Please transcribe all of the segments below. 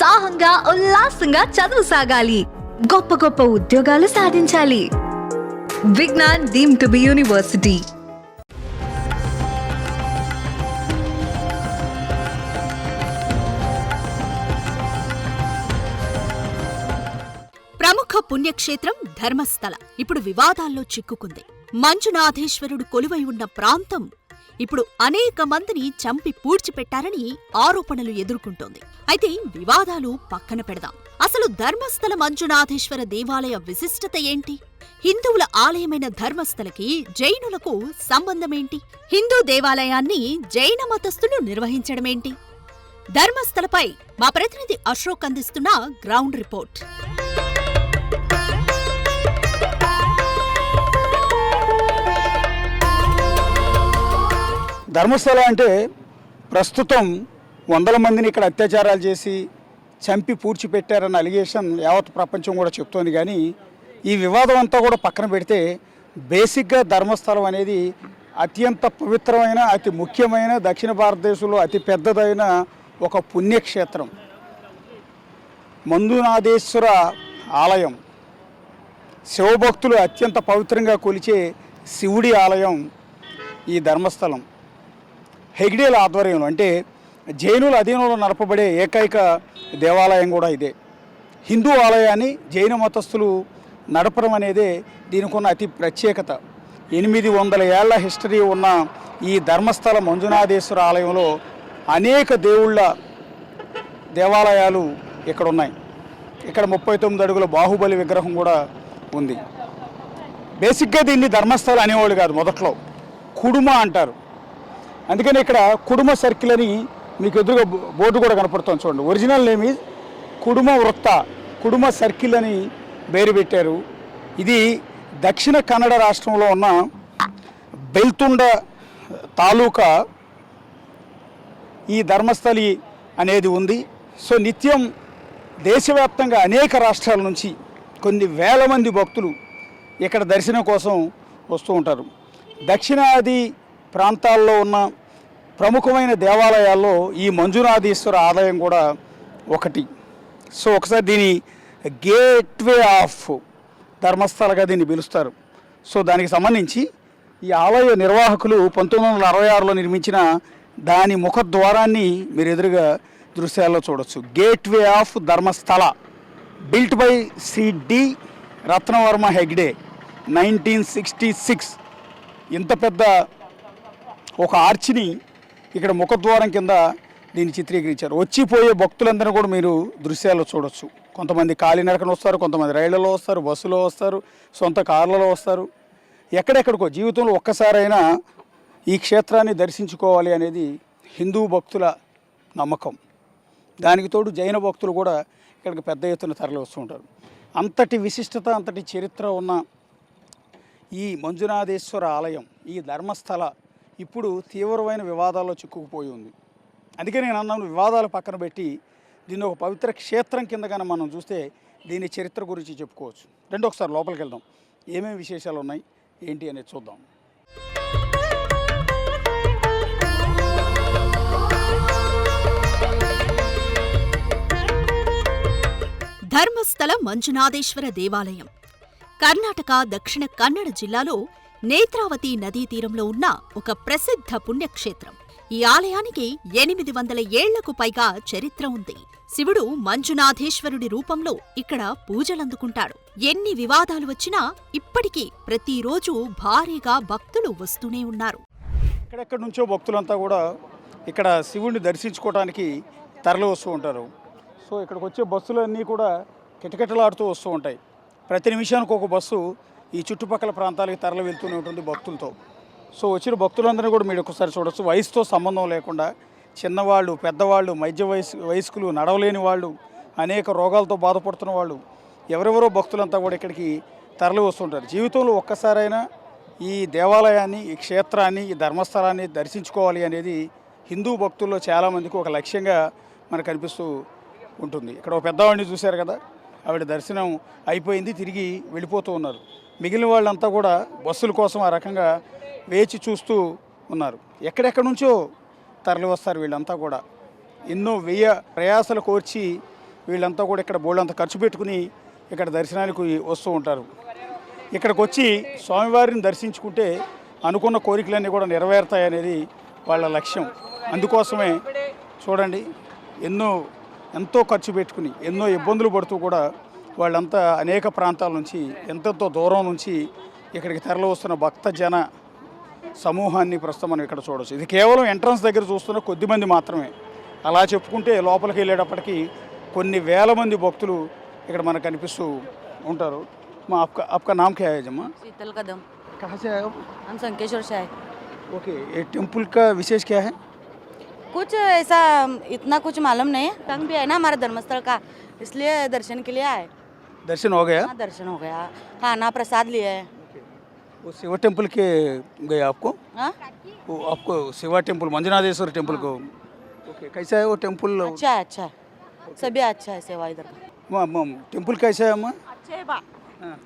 ఉత్సాహంగా ఉల్లాసంగా చదువు సాగాలి. గొప్ప గొప్ప ఉద్యోగాలు సాధించాలి. Vignan deemed to be university. ప్రముఖ పుణ్యక్షేత్రం ధర్మస్థల. ఇప్పుడు వివాదాల్లో చిక్కుకుంది. మంజునాథేశ్వరుడు కొలువై ఉన్న ప్రాంతం ఇప్పుడు అనేక మందిని చంపి పూడ్చిపెట్టారని ఆరోపణలు ఎదుర్కొంటోంది. అయితే వివాదాలు పక్కన పెడదాం. అసలు ధర్మస్థల మంజునాథేశ్వర దేవాలయ విశిష్టత ఏంటి? హిందువుల ఆలయమైన ధర్మస్థలకి జైనులకు సంబంధమేంటి? హిందూ దేవాలయాన్ని జైన మతస్థులు నిర్వహించడమేంటి? ధర్మస్థలపై మా ప్రతినిధి అశోక్ అందిస్తున్న గ్రౌండ్ రిపోర్ట్. ధర్మస్థలం అంటే ప్రస్తుతం వందల మందిని ఇక్కడ అత్యాచారాలు చేసి చంపి పూడ్చిపెట్టారన్న అలిగేషన్ యావత్ ప్రపంచం కూడా చెప్తోంది. కానీ ఈ వివాదం అంతా కూడా పక్కన పెడితే బేసిక్గా ధర్మస్థలం అనేది అత్యంత పవిత్రమైన అతి ముఖ్యమైన దక్షిణ భారతదేశంలో అతి పెద్దదైన ఒక పుణ్యక్షేత్రం. మందునాథేశ్వర ఆలయం. శివభక్తులు అత్యంత పవిత్రంగా కొలిచే శివుడి ఆలయం ఈ ధర్మస్థలం. హెగ్డేల ఆధ్వర్యంలో అంటే జైనుల అధీనంలో నడపబడే ఏకైక దేవాలయం కూడా ఇదే. హిందూ ఆలయాన్ని జైన మతస్థులు నడపడం అనేదే దీనికి ఉన్న అతి ప్రత్యేకత. ఎనిమిది వందల ఏళ్ళ హిస్టరీ ఉన్న ఈ ధర్మస్థల మంజునాథేశ్వర ఆలయంలో అనేక దేవుళ్ళ దేవాలయాలు ఇక్కడ ఉన్నాయి ఇక్కడ ముప్పై తొమ్మిది అడుగుల బాహుబలి విగ్రహం కూడా ఉంది. బేసిక్గా దీన్ని ధర్మస్థలం అనేవాళ్ళు కాదు మొదట్లో కుడుమ అంటారు. అందుకని ఇక్కడ కుడుమ సర్కిల్ అని మీకు ఎదురుగా బో- బోర్డు కూడా కనపడుతుంది చూడండి. ఒరిజినల్ నేమ్ ఈజ్ కుడుమ వృత్త. కుడుమ సర్కిల్ అని పేరు పెట్టారు. ఇది దక్షిణ కన్నడ రాష్ట్రంలో ఉన్న బెల్తుండ తాలూకా ఈ ధర్మస్థలి అనేది ఉంది. సో నిత్యం దేశవ్యాప్తంగా అనేక రాష్ట్రాల నుంచి కొన్ని వేల మంది భక్తులు ఇక్కడ దర్శనం కోసం వస్తూ ఉంటారు. దక్షిణాది ప్రాంతాల్లో ఉన్న ప్రముఖమైన దేవాలయాల్లో ఈ మంజునాథీశ్వర ఆలయం కూడా ఒకటి. సో ఒకసారి దీని గేట్వే ఆఫ్ ధర్మస్థలగా దీన్ని పిలుస్తారు. సో దానికి సంబంధించి ఈ ఆలయ నిర్వాహకులు పంతొమ్మిది వందల అరవై ఆరులో నిర్మించిన దాని ముఖద్వారాన్ని మీరు ఎదురుగా దృశ్యాల్లో చూడొచ్చు. Gateway of Dharmasthala built by C D Ratnavarma Heggade nineteen sixty six. ఇంత పెద్ద ఒక ఆర్చిని ఇక్కడ ముఖద్వారం కింద దీన్ని చిత్రీకరించారు. వచ్చిపోయే భక్తులందరూ కూడా మీరు దృశ్యాల్లో చూడొచ్చు. కొంతమంది కాలినడకన వస్తారు కొంతమంది రైళ్ళలో వస్తారు బస్సులో వస్తారు సొంత కార్లలో వస్తారు. ఎక్కడెక్కడికో జీవితంలో ఒక్కసారైనా ఈ క్షేత్రాన్ని దర్శించుకోవాలి అనేది హిందూ భక్తుల నమ్మకం. దానికి తోడు జైన భక్తులు కూడా ఇక్కడికి పెద్ద ఎత్తున తరలి వస్తుంటారు అంతటి విశిష్టత అంతటి చరిత్ర ఉన్న ఈ మంజునాథేశ్వర ఆలయం ఈ ధర్మస్థల ఇప్పుడు తీవ్రమైన వివాదాల్లో చిక్కుకుపోయి ఉంది. అందుకే నేను అన్నాను వివాదాలు పక్కన పెట్టి దీన్ని ఒక పవిత్ర క్షేత్రం కిందగానే మనం చూస్తే దీని చరిత్ర గురించి చెప్పుకోవచ్చు. రెండు ఒకసారి లోపలికి వెళ్దాం. ఏమేమి విశేషాలు ఉన్నాయి? ఏంటి అనేది చూద్దాం. ధర్మస్థల మంజునాథేశ్వర దేవాలయం. కర్ణాటక దక్షిణ కన్నడ జిల్లాలో నేత్రావతి నదీ తీరంలో ఉన్న ఒక ప్రసిద్ధ పుణ్యక్షేత్రం. ఈ ఆలయానికి ఎనిమిది వందల ఏళ్ళకు పైగా చరిత్ర ఉంది. శివుడు మంజునాథేశ్వరుడి రూపంలో ఇక్కడ పూజలందుకుంటాడు. ఎన్ని వివాదాలు వచ్చినా ఇప్పటికీ ప్రతిరోజు భారీగా భక్తులు వస్తూనే ఉన్నారు. ఎక్కడెక్కడి నుంచో భక్తులంతా కూడా ఇక్కడ శివుడిని దర్శించుకోవడానికి తరలి వస్తూ ఉంటారు. సో ఇక్కడికి వచ్చే బస్సులన్నీ కూడా కిటకిటలాడుతూ వస్తూ ఉంటాయి. ప్రతి నిమిషానికి ఒక బస్సు ఈ చుట్టుపక్కల ప్రాంతాలకి తరలి వెళ్తూనే ఉంటుంది భక్తులతో. సో వచ్చిన భక్తులందరినీ కూడా మీరు ఒకసారి చూడొచ్చు. వయసుతో సంబంధం లేకుండా చిన్నవాళ్ళు పెద్దవాళ్ళు మధ్య వయసు వయస్కులు నడవలేని వాళ్ళు అనేక రోగాలతో బాధపడుతున్న వాళ్ళు ఎవరెవరో భక్తులంతా కూడా ఇక్కడికి తరలి వస్తుంటారు. జీవితంలో ఒక్కసారైనా ఈ దేవాలయాన్ని ఈ క్షేత్రాన్ని ఈ ధర్మస్థలాన్ని దర్శించుకోవాలి అనేది హిందూ భక్తుల్లో చాలామందికి ఒక లక్ష్యంగా మనకు కనిపిస్తూ ఉంటుంది. ఇక్కడ ఒక పెద్దవాడిని చూశారు కదా ఆవిడ దర్శనం అయిపోయింది తిరిగి వెళ్ళిపోతూ ఉన్నారు. మిగిలిన వాళ్ళంతా కూడా బస్సుల కోసం ఆ రకంగా వేచి చూస్తూ ఉన్నారు. ఎక్కడెక్కడి నుంచో తరలి వస్తారు వీళ్ళంతా కూడా. ఎన్నో వెయ్య ప్రయాసలు కోర్చి వీళ్ళంతా కూడా ఇక్కడ బోళ్ళంతా ఖర్చు పెట్టుకుని ఇక్కడ దర్శనానికి వస్తూ ఉంటారు. ఇక్కడికి వచ్చి స్వామివారిని దర్శించుకుంటే అనుకున్న కోరికలన్నీ కూడా నెరవేరుతాయనేది వాళ్ళ లక్ష్యం. అందుకోసమే చూడండి ఎన్నో ఎంతో ఖర్చు పెట్టుకుని ఎన్నో ఇబ్బందులు పడుతూ కూడా వాళ్ళంతా అనేక ప్రాంతాల నుంచి ఎంతెంతో దూరం నుంచి ఇక్కడికి తరలి వస్తున్న భక్త జన సమూహాన్ని ప్రస్తుతం మనం ఇక్కడ చూడవచ్చు ఇది కేవలం ఎంట్రన్స్ దగ్గర చూస్తున్న కొద్ది మంది మాత్రమే అలా చెప్పుకుంటే లోపలికి వెళ్ళేటప్పటికి కొన్ని వేల మంది భక్తులు ఇక్కడ మనకు కనిపిస్తూ ఉంటారు మా అప్కా అప్కా నామ్ క్యా है जम्मा शीतल कदम कहाँ से आए आप हम संकेश्वर से आए ओके ये टेम्पल का विशेष क्या है कुछ ऐसा इतना कुछ मालूम नहीं है तंग भी है ना हमारा धर्मस्थल का इसलिए दर्शन के लिए आए दर्शन हो गया? हाँ दर्शन हो गया। खाना प्रसाद लिया है। वो शिवा टेंपल के गए आपको? हाँ? वो आपको शिवा टेंपल मंजुनाथेश्वर टेंपल को? ओके कैसा है वो टेंपल अच्छा है अच्छा है। सभी अच्छा है सेवा इधर का। टेंपल कैसा है अम्मा? अच्छे बा।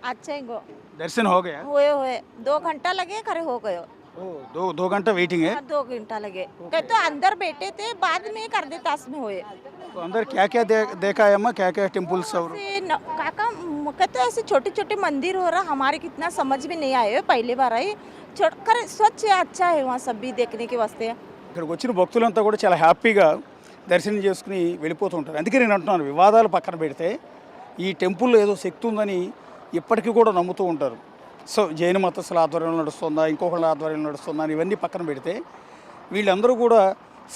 अच्छे गो। दर्शन हो गया? हुए हुए। दो घंटा लगे खड़े हो गए। ओ दो दो घंटा वेटिंग है हाँ, दो घंटा लगे कहे तो अंदर बैठे थे बाद में कर दे तास में हुए तो अंदर क्या क्या दे, देखा है अम्मा क्या क्या टेम्पल्स और से न- काका म- कहते ऐसे छोटे छोटे मंदिर हो रहा हमारे कितना समझ में नहीं आए पहले बार आई छोड़ कर स्वच्छ है अच्छा है वहाँ सब भी देखने के वास्ते ఇక్కడికి వచ్చిన భక్తులంతా కూడా చాలా హ్యాపీగా దర్శనం చేసుకుని వెళ్ళిపోతూ ఉంటారు అందుకే నేను అంటున్నాను వివాదాలు పక్కన పెడితే ఈ టెంపుల్లో ఏదో శక్తి ఉందని ఇప్పటికీ కూడా నమ్ముతూ ఉంటారు సో జైన మతస్థుల ఆధ్వర్యంలో నడుస్తుందా ఇంకొకళ్ళ ఆధ్వర్యంలో నడుస్తుందా అని ఇవన్నీ పక్కన పెడితే వీళ్ళందరూ కూడా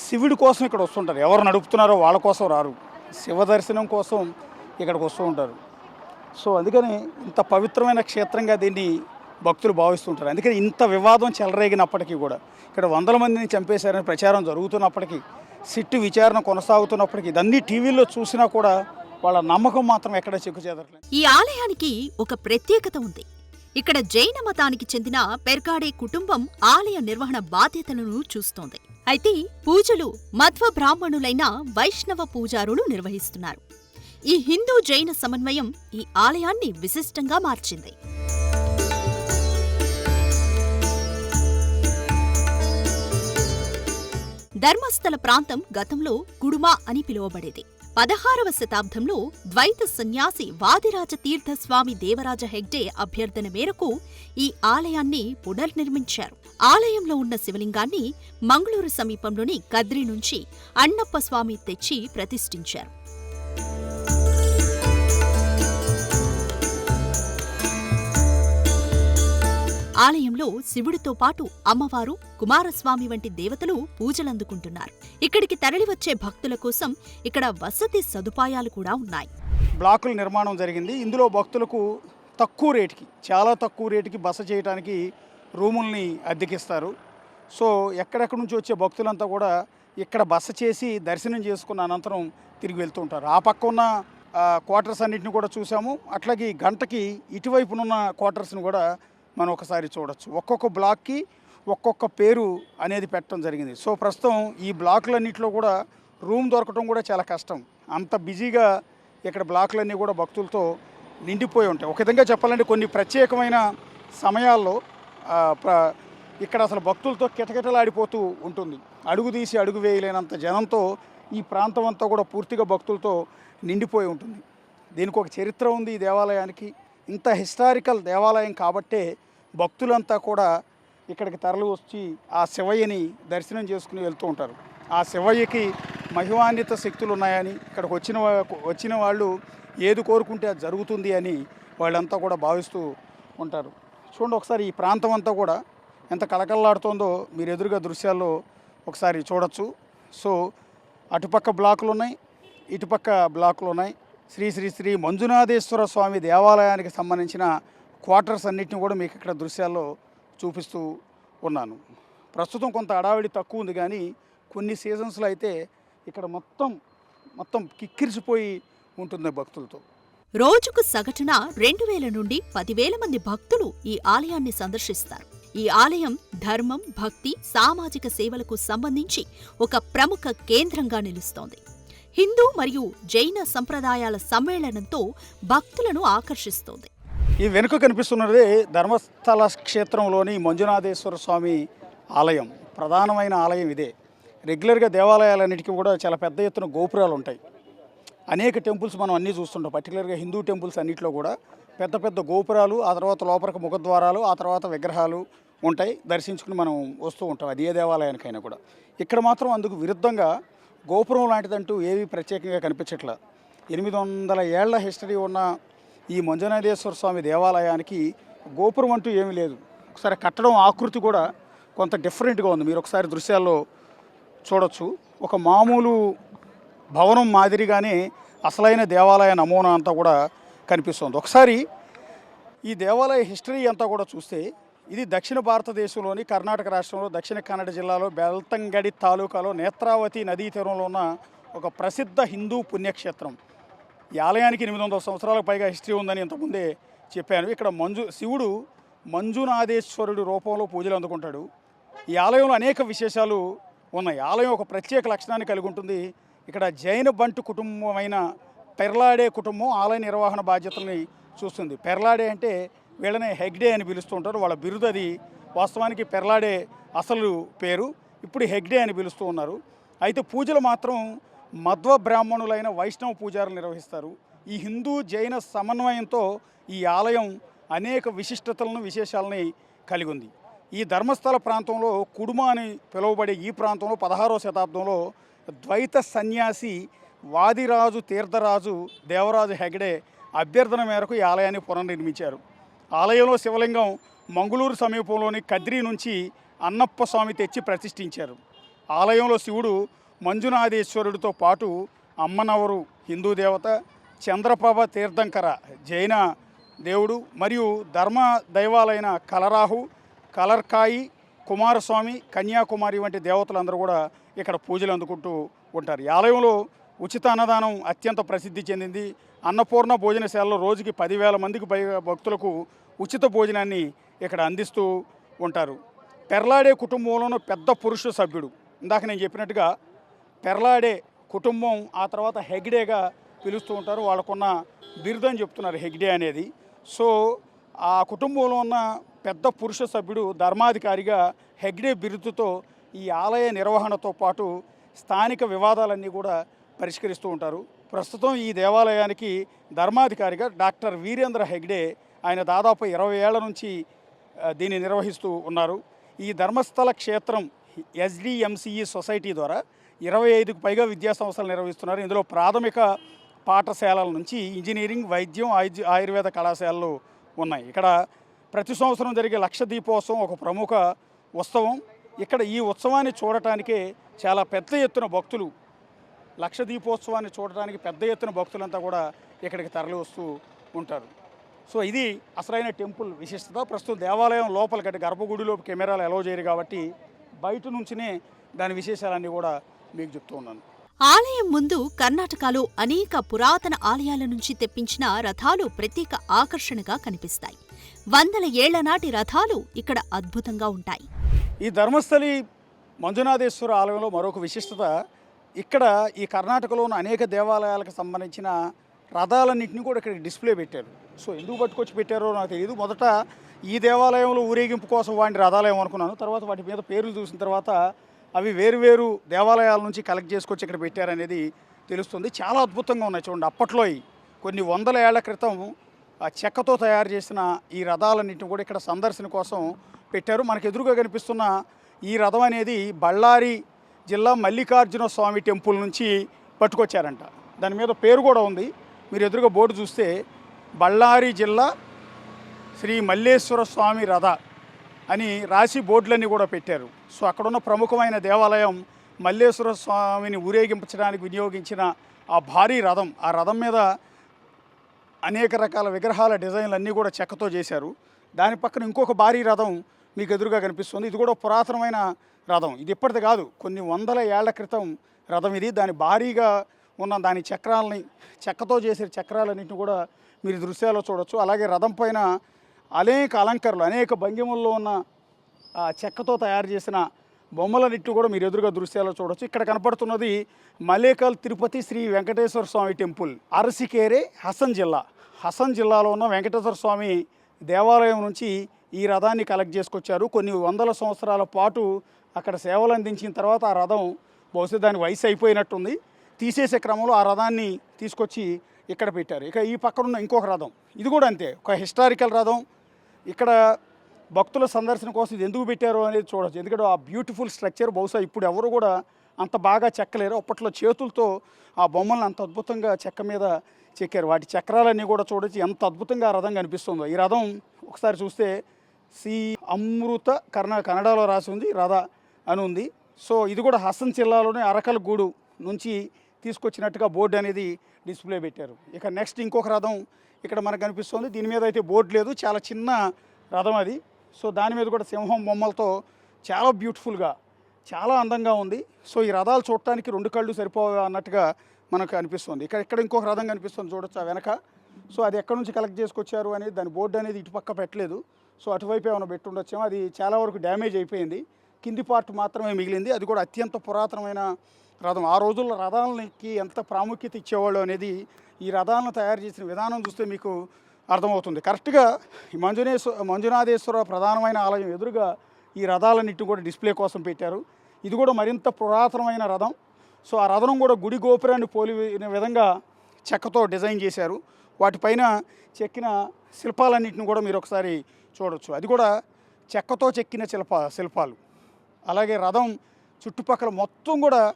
శివుడి కోసం ఇక్కడ వస్తుంటారు. ఎవరు నడుపుతున్నారో వాళ్ళ కోసం రారు. శివ దర్శనం కోసం ఇక్కడికి వస్తూ ఉంటారు. సో అందుకని ఇంత పవిత్రమైన క్షేత్రంగా దీన్ని భక్తులు భావిస్తుంటారు. అందుకని ఇంత వివాదం చెలరేగినప్పటికీ కూడా ఇక్కడ వందల మందిని చంపేశారని ప్రచారం జరుగుతున్నప్పటికీ సిట్టు విచారణ కొనసాగుతున్నప్పటికీ ఇదన్నీ టీవీల్లో చూసినా కూడా వాళ్ళ నమ్మకం మాత్రం ఎక్కడ చెక్కు చెదరలేదు ఈ ఆలయానికి ఒక ప్రత్యేకత ఉంది. ఇక్కడ జైన మతానికి చెందిన పెర్గాడే కుటుంబం ఆలయ నిర్వహణ బాధ్యతలను చూస్తోంది. అయితే పూజలు మధ్వ బ్రాహ్మణులైన వైష్ణవ పూజారులు నిర్వహిస్తున్నారు. ఈ హిందూ జైన సమన్వయం ఈ ఆలయాన్ని విశిష్టంగా మార్చింది. ధర్మస్థల ప్రాంతం గతంలో గుడుమా అని పిలువబడేది. పదహారవ శతాబ్దంలో ద్వైత సన్యాసి వాదిరాజ తీర్థస్వామి దేవరాజ హెగ్డే అభ్యర్థన మేరకు ఈ ఆలయాన్ని పునర్నిర్మించారు. ఆలయంలో ఉన్న శివలింగాన్ని మంగళూరు సమీపంలోని కద్రి నుంచి అన్నప్ప స్వామి తెచ్చి ప్రతిష్ఠించారు. ఆలయంలో శివుడితో పాటు అమ్మవారు కుమారస్వామి వంటి దేవతలు పూజలందుకుంటున్నారు. ఇక్కడికి తరలివచ్చే భక్తుల కోసం ఇక్కడ వసతి సదుపాయాలు కూడా ఉన్నాయి. బ్లాకుల నిర్మాణం జరిగింది. ఇందులో భక్తులకు తక్కువ రేటుకి చాలా తక్కువ రేటుకి బస చేయడానికి రూముల్ని అద్దెకిస్తారు. సో ఎక్కడెక్కడి నుంచి వచ్చే భక్తులంతా కూడా ఇక్కడ బస చేసి దర్శనం చేసుకున్న అనంతరం తిరిగి వెళ్తూ ఉంటారు. ఆ పక్క ఉన్న క్వార్టర్స్ అన్నింటిని కూడా చూసాము. అట్లాగే గంటకి ఇటువైపునున్న క్వార్టర్స్ని కూడా మనం ఒకసారి చూడొచ్చు. ఒక్కొక్క బ్లాక్కి ఒక్కొక్క పేరు అనేది పెట్టడం జరిగింది. సో ప్రస్తుతం ఈ బ్లాకులన్నింటిలో కూడా రూమ్ దొరకడం కూడా చాలా కష్టం. అంత బిజీగా ఇక్కడ బ్లాకులన్నీ కూడా భక్తులతో నిండిపోయి ఉంటాయి. ఒక విధంగా చెప్పాలంటే కొన్ని ప్రత్యేకమైన సమయాల్లో ప్ర- ఇక్కడ అసలు భక్తులతో కిటకిటలాడిపోతూ ఉంటుంది. అడుగు తీసి అడుగు వేయలేనంత జనంతో ఈ ప్రాంతం అంతా కూడా పూర్తిగా భక్తులతో నిండిపోయి ఉంటుంది. దీనికి ఒక చరిత్ర ఉంది ఈ దేవాలయానికి. ఇంత హిస్టారికల్ దేవాలయం కాబట్టే భక్తులంతా కూడా ఇక్కడికి తరలి వచ్చి ఆ శివయ్యని దర్శనం చేసుకుని వెళ్తూ ఉంటారు. ఆ శివయ్యకి మహిమాన్విత శక్తులు ఉన్నాయని ఇక్కడికి వచ్చిన వచ్చిన వాళ్ళు ఏది కోరుకుంటే అది జరుగుతుంది అని వాళ్ళంతా కూడా భావిస్తూ ఉంటారు. చూడండి ఒకసారి ఈ ప్రాంతం అంతా కూడా ఎంత కలకల్లాడుతోందో మీరు ఎదురుగా దృశ్యాల్లో ఒకసారి చూడొచ్చు. సో అటుపక్క బ్లాకులు ఉన్నాయి ఇటుపక్క బ్లాకులు ఉన్నాయి. శ్రీ శ్రీ శ్రీ మంజునాథేశ్వర స్వామి దేవాలయానికి సంబంధించిన క్వార్టర్స్ అన్నిటిని కూడా మీకు ఇక్కడ దృశ్యాల్లో చూపిస్తూ ఉన్నాను. ప్రస్తుతం కొంత అడావిడి తక్కువ ఉంది కానీ కొన్ని సీజన్స్లో అయితే ఇక్కడ మొత్తం మొత్తం కిక్కిరిసిపోయి ఉంటుంది భక్తులతో. రోజుకు సగటున రెండు వేల నుండి పదివేల మంది భక్తులు ఈ ఆలయాన్ని సందర్శిస్తారు. ఈ ఆలయం ధర్మం భక్తి సామాజిక సేవలకు సంబంధించి ఒక ప్రముఖ కేంద్రంగా నిలుస్తోంది. హిందూ మరియు జైన సంప్రదాయాల సమ్మేళనంతో భక్తులను ఆకర్షిస్తోంది. ఈ వెనుక కనిపిస్తున్నది ధర్మస్థల క్షేత్రంలోని మంజునాథేశ్వర స్వామి ఆలయం. ప్రధానమైన ఆలయం ఇదే. రెగ్యులర్గా దేవాలయాలన్నిటికీ కూడా చాలా పెద్ద ఎత్తున గోపురాలు ఉంటాయి. అనేక టెంపుల్స్ మనం అన్నీ చూస్తుంటాం. పర్టికులర్గా హిందూ టెంపుల్స్ అన్నింటిలో కూడా పెద్ద పెద్ద గోపురాలు ఆ తర్వాత లోపలికి ముఖద్వారాలు ఆ తర్వాత విగ్రహాలు ఉంటాయి. దర్శించుకుని మనం వస్తూ ఉంటాం. అది ఏ దేవాలయానికైనా కూడా. ఇక్కడ మాత్రం అందుకు విరుద్ధంగా గోపురం లాంటిదంటూ ఏవి ప్రత్యేకంగా కనిపించట్లా. ఎనిమిది వందల ఏళ్ళ హిస్టరీ ఉన్న ఈ మంజునాథేశ్వర స్వామి దేవాలయానికి గోపురం అంటూ ఏమీ లేదు. ఒకసారి కట్టడం ఆకృతి కూడా కొంత డిఫరెంట్గా ఉంది. మీరు ఒకసారి దృశ్యాల్లో చూడొచ్చు. ఒక మామూలు భవనం మాదిరిగానే అసలైన దేవాలయ నమూనా అంతా కూడా కనిపిస్తుంది. ఒకసారి ఈ దేవాలయ హిస్టరీ అంతా కూడా చూస్తే ఇది దక్షిణ భారతదేశంలోని కర్ణాటక రాష్ట్రంలో దక్షిణ కన్నడ జిల్లాలో బెల్తంగడి తాలూకాలో నేత్రావతి నదీ తీరంలో ఉన్న ఒక ప్రసిద్ధ హిందూ పుణ్యక్షేత్రం. ఈ ఆలయానికి ఎనిమిది వందల సంవత్సరాలకు పైగా హిస్టరీ ఉందని ఇంతకుముందే చెప్పాను. ఇక్కడ మంజు శివుడు మంజునాథేశ్వరుడి రూపంలో పూజలు అందుకుంటాడు. ఈ ఆలయంలో అనేక విశేషాలు ఉన్నాయి. ఆలయం ఒక ప్రత్యేక లక్షణాన్ని కలిగి ఉంటుంది. ఇక్కడ జైన బంటు కుటుంబమైన పెర్లాడే కుటుంబం ఆలయ నిర్వహణ బాధ్యతల్ని చూస్తుంది. పెర్లాడే అంటే వీళ్ళనే హెగ్డే అని పిలుస్తూ ఉంటారు. వాళ్ళ బిరుదు అది వాస్తవానికి పెర్లాడే అసలు పేరు. ఇప్పుడు హెగ్డే అని పిలుస్తూ ఉన్నారు. అయితే పూజలు మాత్రం మధ్వ బ్రాహ్మణులైన వైష్ణవ పూజారులు నిర్వహిస్తారు. ఈ హిందూ జైన సమన్వయంతో ఈ ఆలయం అనేక విశిష్టతలను విశేషాలని కలిగి ఉంది ఈ ధర్మస్థల ప్రాంతంలో కుడుమ అని పిలువబడే ఈ ప్రాంతంలో పదహారవ శతాబ్దంలో ద్వైత సన్యాసి వాదిరాజు తీర్థరాజు దేవరాజు హెగడే అభ్యర్థన మేరకు ఈ ఆలయాన్ని పునర్నిర్మించారు. ఆలయంలో శివలింగం మంగుళూరు సమీపంలోని కద్రి నుంచి అన్నప్ప స్వామి తెచ్చి ప్రతిష్ఠించారు. ఆలయంలో శివుడు మంజునాథేశ్వరుడితో పాటు అమ్మనవరు హిందూ దేవత చంద్రప్రభ తీర్థంకర జైన దేవుడు మరియు ధర్మ దైవాలైన కలరాహు కలర్కాయి కుమారస్వామి కన్యాకుమారి వంటి దేవతలందరూ కూడా ఇక్కడ పూజలు అందుకుంటూ ఉంటారు. ఈ ఆలయంలో ఉచిత అన్నదానం అత్యంత ప్రసిద్ధి చెందింది. అన్నపూర్ణ భోజనశాలలో రోజుకి పదివేల మందికి పైగా భక్తులకు ఉచిత భోజనాన్ని ఇక్కడ అందిస్తూ ఉంటారు. పెర్లాడే కుటుంబంలోనూ పెద్ద పురుష సభ్యుడు. ఇందాక నేను చెప్పినట్టుగా పెర్లాడే కుటుంబం ఆ తర్వాత హెగ్డేగా పిలుస్తూ ఉంటారు. వాళ్ళకున్న బిరుదని చెప్తున్నారు హెగ్డే అనేది. సో ఆ కుటుంబంలో ఉన్న పెద్ద పురుష సభ్యుడు ధర్మాధికారిగా హెగ్డే బిరుదుతో ఈ ఆలయ నిర్వహణతో పాటు స్థానిక వివాదాలన్నీ కూడా పరిష్కరిస్తూ ఉంటారు. ప్రస్తుతం ఈ దేవాలయానికి ధర్మాధికారిగా డాక్టర్ వీరేంద్ర హెగ్డే ఆయన దాదాపు ఇరవై ఏళ్ళ నుంచి దీన్ని నిర్వహిస్తూ ఉన్నారు. ఈ ధర్మస్థల క్షేత్రం ఎస్డిఎంసిఈ సొసైటీ ద్వారా ఇరవై ఐదుకు పైగా విద్యా సంస్థలు నిర్వహిస్తున్నారు. ఇందులో ప్రాథమిక పాఠశాలల నుంచి ఇంజనీరింగ్ వైద్యం ఆయుర్వేద ఆయుర్వేద కళాశాలలు ఉన్నాయి. ఇక్కడ ప్రతి సంవత్సరం జరిగే లక్ష దీపోత్సవం ఒక ప్రముఖ ఉత్సవం. ఇక్కడ ఈ ఉత్సవాన్ని చూడటానికే చాలా పెద్ద ఎత్తున భక్తులు లక్ష దీపోత్సవాన్ని చూడటానికి పెద్ద ఎత్తున భక్తులంతా కూడా ఇక్కడికి తరలి వస్తూ ఉంటారు. సో ఇది అసలైన టెంపుల్ విశిష్టత. ప్రస్తుతం దేవాలయం లోపలికి గర్భగుడిలోపు కెమెరాలు అలౌ చేయరు కాబట్టి బయట నుంచినే దాని విశేషాలన్నీ కూడా మీకు చెప్తూ ఉన్నాను. ఆలయం ముందు కర్ణాటకలో అనేక పురాతన ఆలయాల నుంచి తెప్పించిన రథాలు ప్రత్యేక ఆకర్షణగా కనిపిస్తాయి. వందల ఏళ్ళ నాటి రథాలు ఇక్కడ అద్భుతంగా ఉంటాయి. ఈ ధర్మస్థలి మంజునాథేశ్వర ఆలయంలో మరొక విశిష్టత ఇక్కడ ఈ కర్ణాటకలో ఉన్న అనేక దేవాలయాలకు సంబంధించిన రథాలన్నింటినీ కూడా ఇక్కడ డిస్ప్లే పెట్టారు. సో ఎందుకు పట్టుకొచ్చి పెట్టారో నాకు తెలియదు మొదట ఈ దేవాలయంలో ఊరేగింపు కోసం వాడిని రథాలయం అనుకున్నాను తర్వాత వాటి మీద పేర్లు చూసిన తర్వాత అవి వేరు దేవాలయాల నుంచి కలెక్ట్ చేసుకొచ్చి ఇక్కడ పెట్టారనేది తెలుస్తుంది. చాలా అద్భుతంగా ఉన్నాయి చూడండి. అప్పట్లో కొన్ని వందల ఏళ్ళ క్రితం ఆ చెక్కతో తయారు చేసిన ఈ రథాలన్నింటిని కూడా ఇక్కడ సందర్శన కోసం పెట్టారు. మనకు ఎదురుగా కనిపిస్తున్న ఈ రథం అనేది బళ్ళారి జిల్లా మల్లికార్జున స్వామి టెంపుల్ నుంచి పట్టుకొచ్చారంట. దాని మీద పేరు కూడా ఉంది. మీరు ఎదురుగా బోర్డు చూస్తే బళ్ళారి జిల్లా శ్రీ మల్లేశ్వర స్వామి రథ అని రాసి బోర్డులన్నీ కూడా పెట్టారు. సో అక్కడున్న ప్రముఖమైన దేవాలయం మల్లేశ్వర స్వామిని ఊరేగించడానికి వినియోగించిన ఆ భారీ రథం ఆ రథం మీద అనేక రకాల విగ్రహాల డిజైన్లు అన్నీ కూడా చెక్కతో చేశారు. దాని పక్కన ఇంకొక భారీ రథం మీకు ఎదురుగా కనిపిస్తుంది. ఇది కూడా పురాతనమైన రథం. ఇది ఇప్పటిది కాదు కొన్ని వందల ఏళ్ళ క్రితం రథం ఇది. దాని భారీగా ఉన్న దాని చక్రాలని చెక్కతో చేసే చక్రాలన్నింటిని కూడా మీరు దృశ్యాల్లో చూడొచ్చు. అలాగే రథం పైన అనేక అలంకరణలు అనేక భంగిమల్లో ఉన్న ఆ చెక్కతో తయారు చేసిన బొమ్మలన్నింటిని కూడా మీరు ఎదురుగా దృశ్యాల్లో చూడొచ్చు. ఇక్కడ కనపడుతున్నది మలేకల్ తిరుపతి శ్రీ వెంకటేశ్వర స్వామి టెంపుల్ అరసికేరే హసన్ జిల్లా. హసన్ జిల్లాలో ఉన్న వెంకటేశ్వర స్వామి దేవాలయం నుంచి ఈ రథాన్ని కలెక్ట్ చేసుకొచ్చారు. కొన్ని వందల సంవత్సరాల పాటు అక్కడ సేవలు అందించిన తర్వాత ఆ రథం బహుశా దాని వయసు అయిపోయినట్టుంది. తీసేసే క్రమంలో ఆ రథాన్ని తీసుకొచ్చి ఇక్కడ పెట్టారు. ఇక ఈ పక్కన ఉన్న ఇంకొక రథం ఇది కూడా అంతే ఒక హిస్టారికల్ రథం. ఇక్కడ భక్తుల సందర్శన కోసం ఇది ఎందుకు పెట్టారు అనేది చూడొచ్చు. ఎందుకంటే ఆ బ్యూటిఫుల్ స్ట్రక్చర్ బహుశా ఇప్పుడు ఎవరు కూడా అంత బాగా చెక్కలేరు. అప్పట్లో చేతులతో ఆ బొమ్మలను అంత అద్భుతంగా చెక్క మీద చెక్కారు. వాటి చక్రాలన్నీ కూడా చూడొచ్చు. ఎంత అద్భుతంగా ఆ రథం కనిపిస్తుందో ఈ రథం ఒకసారి చూస్తే సి అమృత కర్ణ కన్నడలో రాసి ఉంది. రథ అని ఉంది. సో ఇది కూడా హసన్ జిల్లాలోని అరకల గూడు నుంచి తీసుకొచ్చినట్టుగా బోర్డు అనేది డిస్ప్లే పెట్టారు. ఇక నెక్స్ట్ ఇంకొక రథం ఇక్కడ మనకు కనిపిస్తుంది. దీని మీద అయితే బోర్డు లేదు. చాలా చిన్న రథం అది. సో దాని మీద కూడా సింహం బొమ్మలతో చాలా బ్యూటిఫుల్గా చాలా అందంగా ఉంది. సో ఈ రథాలు చూడటానికి రెండు కళ్ళు సరిపోవా అన్నట్టుగా మనకు అనిపిస్తుంది. ఇక్కడ ఇక్కడ ఇంకొక రథం కనిపిస్తుంది చూడొచ్చు ఆ వెనక? సో అది ఎక్కడి నుంచి కలెక్ట్ చేసుకొచ్చారు అనేది దాని బోర్డు అనేది ఇటు పక్క పెట్టలేదు. సో అటువైపు ఏమైనా పెట్టి అది చాలా వరకు డ్యామేజ్ అయిపోయింది. కింది పార్ట్ మాత్రమే మిగిలింది. అది కూడా అత్యంత పురాతనమైన రథం. ఆ రోజుల్లో రథాలకి ఎంత ప్రాముఖ్యత ఇచ్చేవాళ్ళు అనేది ఈ రథాలను తయారు చేసిన విధానం చూస్తే మీకు అర్థమవుతుంది. కరెక్ట్గా ఈ మంజునేశ్వర మంజునాథేశ్వర ప్రధానమైన ఆలయం ఎదురుగా ఈ రథాలన్నింటిని కూడా డిస్ప్లే కోసం పెట్టారు. ఇది కూడా మరింత పురాతనమైన రథం. సో ఆ రథం కూడా గుడి గోపురాన్ని పోలిన విధంగా చెక్కతో డిజైన్ చేశారు. వాటిపైన చెక్కిన శిల్పాలన్నింటిని కూడా మీరు ఒకసారి చూడొచ్చు. అది కూడా చెక్కతో చెక్కిన శిల్ప శిల్పాలు. అలాగే రథం చుట్టుపక్కల మొత్తం కూడా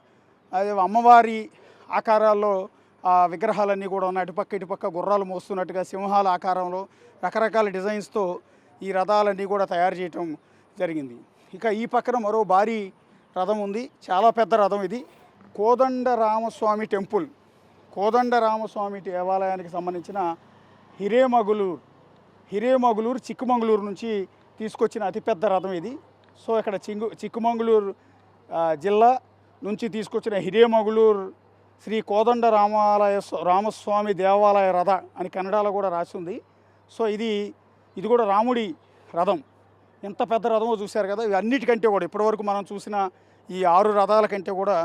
అది అమ్మవారి ఆకారాల్లో ఆ విగ్రహాలన్నీ కూడా ఉన్నాయి. అటుపక్క ఇటుపక్క గుర్రాలు మోస్తున్నట్టుగా సింహాల ఆకారంలో రకరకాల డిజైన్స్తో ఈ రథాలన్నీ కూడా తయారు చేయటం జరిగింది. ఇక ఈ పక్కన మరో భారీ రథం ఉంది. చాలా పెద్ద రథం ఇది. కోదండ రామస్వామి టెంపుల్. కోదండ రామస్వామి దేవాలయానికి సంబంధించిన హిరేమగులూరు హిరేమగులూరు చిక్కుమంగళూరు నుంచి తీసుకొచ్చిన అతిపెద్ద రథం ఇది. సో ఇక్కడ చింగు చిక్కుమంగళూరు జిల్లా నుంచి తీసుకొచ్చిన హిరేమగులూరు శ్రీ కోదండ రామాలయ రామస్వామి దేవాలయ రథ అని కన్నడలో కూడా రాసి ఉంది. సో ఇది ఇది కూడా రాముడి రథం. ఎంత పెద్ద రథమో చూశారు కదా ఇవి అన్నిటికంటే కూడా ఇప్పటివరకు మనం చూసిన ఈ ఆరు రథాల కంటే కూడా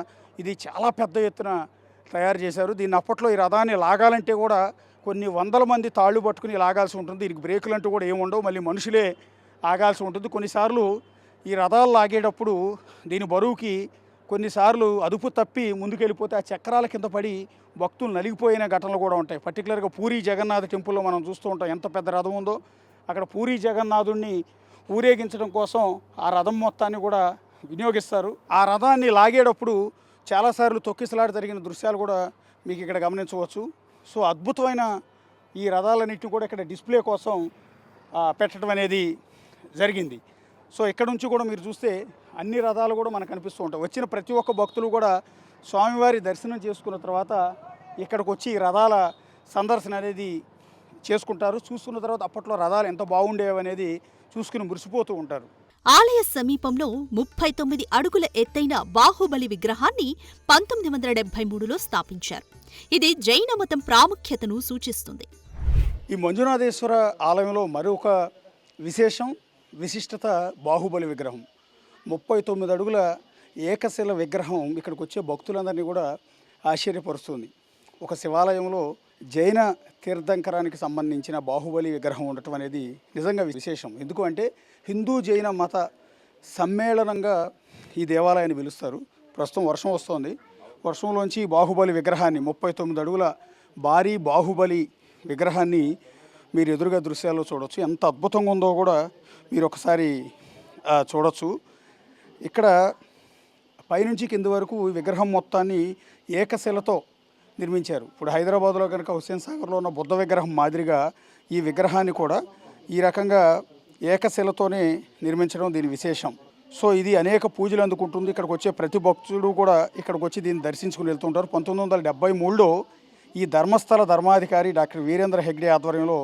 ఇది చాలా పెద్ద ఎత్తున తయారు చేశారు. దీన్ని అప్పట్లో ఈ రథాన్ని లాగాలంటే కూడా కొన్ని వందల మంది తాళ్ళు పట్టుకుని లాగాల్సి ఉంటుంది. దీనికి బ్రేకులు అంటూ కూడా ఏముండవు మళ్ళీ మనుషులే ఆగాల్సి ఉంటుంది. కొన్నిసార్లు ఈ రథాలు లాగేటప్పుడు దీని బరువుకి కొన్నిసార్లు అదుపు తప్పి ముందుకెళ్ళిపోతే ఆ చక్రాల కింద పడి భక్తులు నలిగిపోయిన ఘటనలు కూడా ఉంటాయి. పర్టికులర్గా పూరి జగన్నాథ్ టెంపుల్లో మనం చూస్తూ ఉంటాం ఎంత పెద్ద రథం ఉందో. అక్కడ పూరి జగన్నాథుడిని ఊరేగించడం కోసం ఆ రథం మొత్తాన్ని కూడా వినియోగిస్తారు. ఆ రథాన్ని లాగేటప్పుడు చాలాసార్లు తొక్కిసలాట జరిగిన దృశ్యాలు కూడా మీకు ఇక్కడ గమనించవచ్చు. సో అద్భుతమైన ఈ రథాలన్నింటినీ కూడా ఇక్కడ డిస్ప్లే కోసం పెట్టడం అనేది జరిగింది. సో ఇక్కడ నుంచి కూడా మీరు చూస్తే అన్ని రథాలు కూడా మనకు కనిపిస్తూ ఉంటాయి. వచ్చిన ప్రతి ఒక్క భక్తులు కూడా స్వామివారి దర్శనం చేసుకున్న తర్వాత ఇక్కడికి వచ్చి ఈ రథాల సందర్శన అనేది చేసుకుంటారు. చూసుకున్న తర్వాత అప్పట్లో రథాలు ఎంత బాగుండేవి అనేది చూసుకుని మురిసిపోతూ ఉంటారు. ఆలయ సమీపంలో ముప్పై తొమ్మిది అడుగుల ఎత్తైన బాహుబలి విగ్రహాన్ని పంతొమ్మిది వందల డెబ్బై మూడులో స్థాపించారు. ఇది జైన మతం ప్రాముఖ్యతను సూచిస్తుంది. ఈ మంజునాథేశ్వర ఆలయంలో మరొక విశేషం విశిష్టత బాహుబలి విగ్రహం. ముప్పై తొమ్మిది అడుగుల ఏకశిల విగ్రహం ఇక్కడికి వచ్చే భక్తులందరినీ కూడా ఆశ్చర్యపరుస్తుంది. ఒక శివాలయంలో జైన తీర్థంకరానికి సంబంధించిన బాహుబలి విగ్రహం ఉండటం అనేది నిజంగా విశేషం. ఎందుకంటే హిందూ జైన మత సమ్మేళనంగా ఈ దేవాలయాన్ని పిలుస్తారు. ప్రస్తుతం వర్షం వస్తోంది. వర్షంలోంచి బాహుబలి విగ్రహాన్ని ముప్పై తొమ్మిది అడుగుల భారీ బాహుబలి విగ్రహాన్ని మీరు ఎదురుగా దృశ్యాల్లో చూడొచ్చు. ఎంత అద్భుతంగా ఉందో కూడా మీరు ఒకసారి చూడవచ్చు చూడొచ్చు. ఇక్కడ పైనుంచి కింది వరకు విగ్రహం మొత్తాన్ని ఏకశిలతో నిర్మించారు. ఇప్పుడు హైదరాబాద్లో కనుక హుస్సేన్ సాగర్లో ఉన్న బుద్ధ విగ్రహం మాదిరిగా ఈ విగ్రహాన్ని కూడా ఈ రకంగా ఏకశిలతోనే నిర్మించడం దీని విశేషం. సో ఇది అనేక పూజలు అందుకుంటుంది. ఇక్కడికి వచ్చే ప్రతి భక్తుడు కూడా ఇక్కడికి వచ్చి దీన్ని దర్శించుకుని వెళ్తుంటారు. పంతొమ్మిది వందల డెబ్బై మూడులో ఈ ధర్మస్థల ధర్మాధికారి డాక్టర్ వీరేంద్ర హెగ్డే ఆధ్వర్యంలో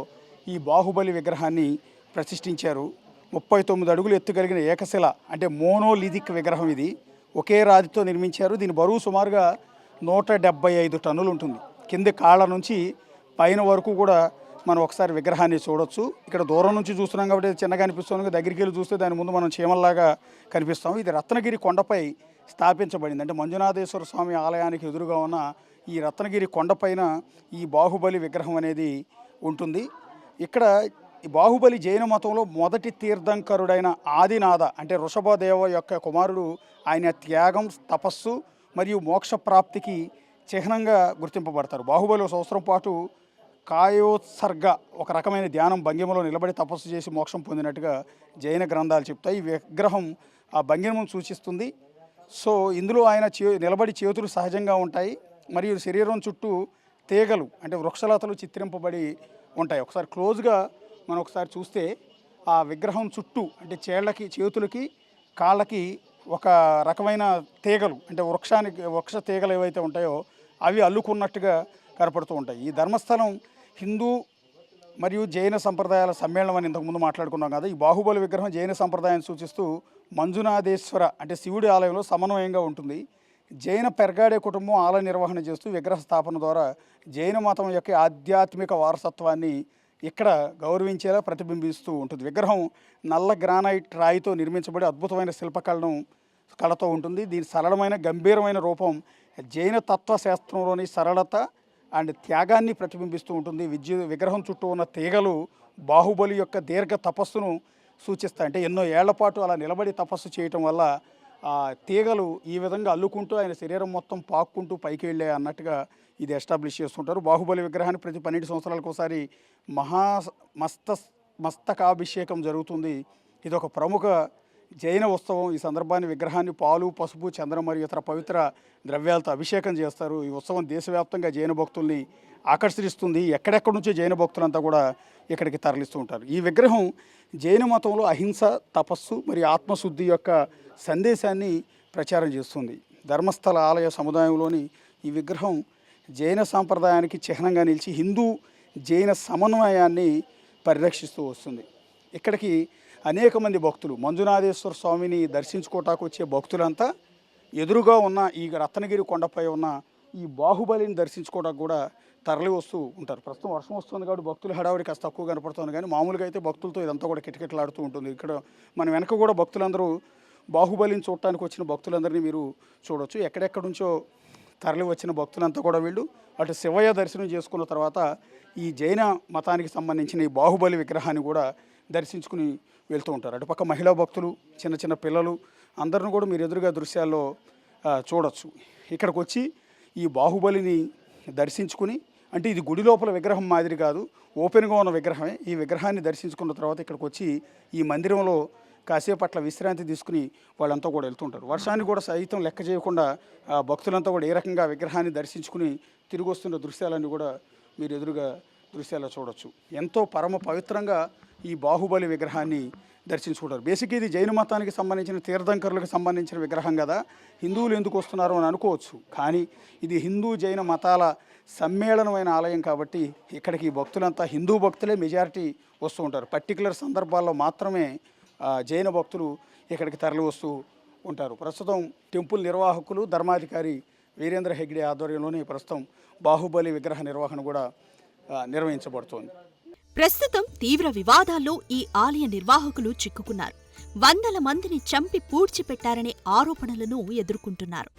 ఈ బాహుబలి విగ్రహాన్ని ప్రతిష్ఠించారు. ముప్పై తొమ్మిది అడుగులు ఎత్తు కలిగిన ఏకశిల అంటే మోనోలిథిక్ విగ్రహం ఇది. ఒకే రాతితో నిర్మించారు. దీని బరువు సుమారుగా నూట డెబ్బై ఐదు టన్నులు ఉంటుంది. కింది కాళ్ళ నుంచి పైన వరకు కూడా మనం ఒకసారి విగ్రహాన్ని చూడొచ్చు. ఇక్కడ దూరం నుంచి చూస్తున్నాం కాబట్టి చిన్నగా అనిపిస్తుంది. దగ్గరికి వెళ్ళి చూస్తే దాని ముందు మనం చీమల్లాగా కనిపిస్తాం. ఇది రత్నగిరి కొండపై స్థాపించబడింది. అంటే మంజునాథేశ్వర స్వామి ఆలయానికి ఎదురుగా ఉన్న ఈ రత్నగిరి కొండపైన ఈ బాహుబలి విగ్రహం అనేది ఉంటుంది. ఇక్కడ బాహుబలి జైన మతంలో మొదటి తీర్థంకరుడైన ఆదినాథ అంటే వృషభదేవ యొక్క కుమారుడు ఆయన త్యాగం తపస్సు మరియు మోక్ష ప్రాప్తికి చిహ్నంగా గుర్తింపబడతారు. బాహుబలి ఒక సంవత్సరం పాటు కాయోత్సర్గ ఒక రకమైన ధ్యానం భంగిమలో నిలబడి తపస్సు చేసి మోక్షం పొందినట్టుగా జైన గ్రంథాలు చెప్తాయి. ఈ విగ్రహం ఆ భంగిమను సూచిస్తుంది. సో ఇందులో ఆయన చే నిలబడి చేతులు సహజంగా ఉంటాయి. మరియు శరీరం చుట్టూ తీగలు అంటే వృక్షలతలు చిత్రింపబడి ఉంటాయి. ఒకసారి క్లోజ్గా మనం ఒకసారి చూస్తే ఆ విగ్రహం చుట్టూ అంటే చేళ్ళకి చేతులకి కాళ్ళకి ఒక రకమైన తీగలు అంటే వృక్షానికి వృక్ష తీగలు ఏవైతే ఉంటాయో అవి అల్లుకున్నట్టుగా కనపడుతూ ఉంటాయి. ఈ ధర్మస్థలం హిందూ మరియు జైన సంప్రదాయాల సమ్మేళనం అని ఇంతకుముందు మాట్లాడుకున్నాం కదా. ఈ బాహుబలి విగ్రహం జైన సంప్రదాయాన్ని సూచిస్తూ మంజునాథేశ్వర అంటే శివుడి ఆలయంలో సమన్వయంగా ఉంటుంది. జైన పెరగాడే కుటుంబం ఆలయ నిర్వహణ చేస్తూ విగ్రహ స్థాపన ద్వారా జైన మతం యొక్క ఆధ్యాత్మిక వారసత్వాన్ని ఇక్కడ గౌరవించేలా ప్రతిబింబిస్తూ ఉంటుంది. విగ్రహం నల్ల గ్రానైట్ రాయితో నిర్మించబడి అద్భుతమైన శిల్పకళను కళతో ఉంటుంది. దీని సరళమైన గంభీరమైన రూపం జైన తత్వశాస్త్రంలోని సరళత అండ్ త్యాగాన్ని ప్రతిబింబిస్తూ ఉంటుంది. విద్య విగ్రహం చుట్టూ ఉన్న తీగలు బాహుబలి యొక్క దీర్ఘ తపస్సును సూచిస్తాయి. అంటే ఎన్నో ఏళ్ళ పాటు అలా నిలబడి తపస్సు చేయటం వల్ల తీగలు ఈ విధంగా అల్లుకుంటూ ఆయన శరీరం మొత్తం పాక్కుంటూ పైకి వెళ్ళే అన్నట్టుగా ఇది ఎస్టాబ్లిష్ చేస్తుంటారు. బాహుబలి విగ్రహాన్ని ప్రతి పన్నెండు సంవత్సరాలకు ఒకసారి మహా మస్త మస్తకాభిషేకం జరుగుతుంది. ఇది ఒక ప్రముఖ జైన ఉత్సవం ఈ సందర్భాన్ని విగ్రహాన్ని పాలు పసుపు చంద్రం మరియు ఇతర పవిత్ర ద్రవ్యాలతో అభిషేకం చేస్తారు. ఈ ఉత్సవం దేశవ్యాప్తంగా జైన భక్తుల్ని ఆకర్షిస్తుంది. ఎక్కడెక్కడి నుంచో జైన భక్తులంతా కూడా ఇక్కడికి తరలిస్తూ ఉంటారు. ఈ విగ్రహం జైన మతంలో అహింస తపస్సు మరియు ఆత్మశుద్ధి యొక్క సందేశాన్ని ప్రచారం చేస్తుంది. ధర్మస్థల ఆలయ సముదాయంలోని ఈ విగ్రహం జైన సాంప్రదాయానికి చిహ్నంగా నిలిచి హిందూ జైన సమన్వయాన్ని పరిరక్షిస్తూ వస్తుంది. ఇక్కడికి అనేక మంది భక్తులు. మంజునాథేశ్వర స్వామిని దర్శించుకోవటానికి వచ్చే భక్తులంతా ఎదురుగా ఉన్న ఈ రత్నగిరి కొండపై ఉన్న ఈ బాహుబలిని దర్శించుకోవడానికి కూడా తరలి వస్తూ ఉంటారు. ప్రస్తుతం వర్షం వస్తుంది కాబట్టి భక్తుల హడావిడి కాస్త తక్కువ కనపడుతుంది కానీ మామూలుగా అయితే భక్తులతో ఇదంతా కూడా కిటకిటలాడుతూ ఉంటుంది. ఇక్కడ మన వెనక కూడా భక్తులందరూ బాహుబలిని చూడటానికి వచ్చిన భక్తులందరినీ మీరు చూడొచ్చు. ఎక్కడెక్కడి నుంచో తరలి వచ్చిన భక్తులంతా కూడా వీళ్ళు అటు శివయ్య దర్శనం చేసుకున్న తర్వాత ఈ జైన మతానికి సంబంధించిన ఈ బాహుబలి విగ్రహాన్ని కూడా దర్శించుకుని వెళ్తూ ఉంటారు. అటుపక్క మహిళా భక్తులు చిన్న చిన్న పిల్లలు అందరిని కూడా మీరు ఎదురుగా దృశ్యాల్లో చూడొచ్చు. ఇక్కడికి వచ్చి ఈ బాహుబలిని దర్శించుకుని అంటే ఇది గుడి లోపల విగ్రహం మాదిరి కాదు ఓపెన్గా ఉన్న విగ్రహమే. ఈ విగ్రహాన్ని దర్శించుకున్న తర్వాత ఇక్కడికి వచ్చి ఈ మందిరంలో కాసేపు అట్లా విశ్రాంతి తీసుకుని వాళ్ళంతా కూడా వెళ్తుంటారు వర్షాన్ని కూడా సైతం లెక్క చేయకుండా భక్తులంతా కూడా ఏ రకంగా విగ్రహాన్ని దర్శించుకుని తిరిగి వస్తున్న దృశ్యాలన్నీ కూడా మీరు ఎదురుగా దృశ్యాల్లో చూడొచ్చు. ఎంతో పరమ పవిత్రంగా ఈ బాహుబలి విగ్రహాన్ని దర్శించుకుంటారు. బేసిక్ ఇది జైన మతానికి సంబంధించిన తీర్థంకరులకు సంబంధించిన విగ్రహం కదా. హిందువులు ఎందుకు వస్తున్నారు అని అనుకోవచ్చు. కానీ ఇది హిందూ జైన మతాల సమ్మేళనమైన ఆలయం కాబట్టి ఇక్కడికి ఈ భక్తులంతా హిందూ భక్తులే మెజారిటీ వస్తూ ఉంటారు. పర్టికులర్ సందర్భాల్లో మాత్రమే జైన భక్తులు ఇక్కడికి తరలి వస్తూ ఉంటారు. ప్రస్తుతం టెంపుల్ నిర్వాహకులు ధర్మాధికారి వీరేంద్ర హెగ్డే ఆధ్వర్యంలోనే ప్రస్తుతం బాహుబలి విగ్రహ నిర్వహణ కూడా నిర్వహించబడుతోంది. ప్రస్తుతం తీవ్ర వివాదాల్లో ఈ ఆలయ నిర్వాహకులు చిక్కుకున్నారు. వందల మందిని చంపి పూడ్చిపెట్టారనే ఆరోపణలను ఎదుర్కొంటున్నారు.